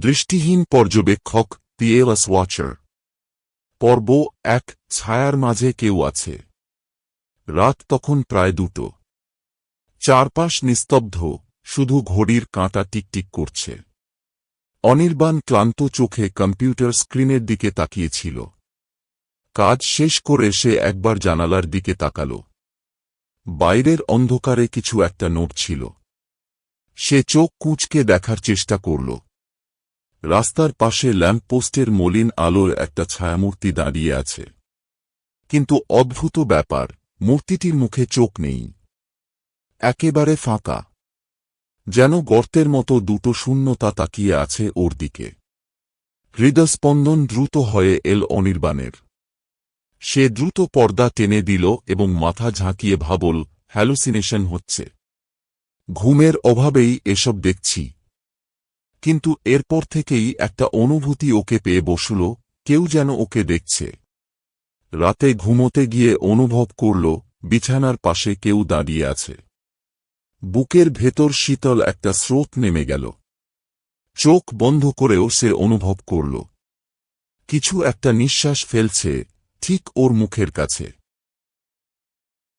দৃষ্টিহীন পর্যবেক্ষক PLS watcher পর্ব এক, ছায়ার মাঝে কেউ আছে। রাত তখন প্রায় দুটো। চারপাশ নিস্তব্ধ, শুধু ঘড়ির কাঁটা টিকটিক করছে। অনির্বাণ ক্লান্ত চোখে কম্পিউটার স্ক্রিনের দিকে তাকিয়েছিল। কাজ শেষ করে সে একবার জানালার দিকে তাকাল। বাইরের অন্ধকারে কিছু একটা নোট ছিল সে চোখ কুঁচকে দেখার চেষ্টা করল। রাস্তার পাশে ল্যাম্পপোস্টের মলিন আলোর একটা ছায়ামূর্তি দাঁড়িয়ে আছে। কিন্তু অদ্ভুত ব্যাপার, মূর্তিটির মুখে চোখ নেই। একেবারে ফাঁকা। যেন গর্তের মতো দুটো শূন্যতা তাকিয়ে আছে ওর দিকে। হৃদস্পন্দন দ্রুত হয়ে এল অনির্বাণের। সে দ্রুত পর্দা টেনে দিল এবং মাথা ঝাঁকিয়ে ভাবল, হ্যালুসিনেশন হচ্ছে। ঘুমের অভাবেই এসব দেখছি। কিন্তু এরপর থেকেই একটা অনুভূতি ওকে পেয়ে বসল, কেউ যেন ওকে দেখছে। রাতে ঘুমোতে গিয়ে অনুভব করল, বিছানার পাশে কেউ দাঁড়িয়ে আছে। বুকের ভেতর শীতল একটা স্রোত নেমে গেল। চোখ বন্ধ করেও সে অনুভব করল। কিছু একটা নিঃশ্বাস ফেলছে, ঠিক ওর মুখের কাছে।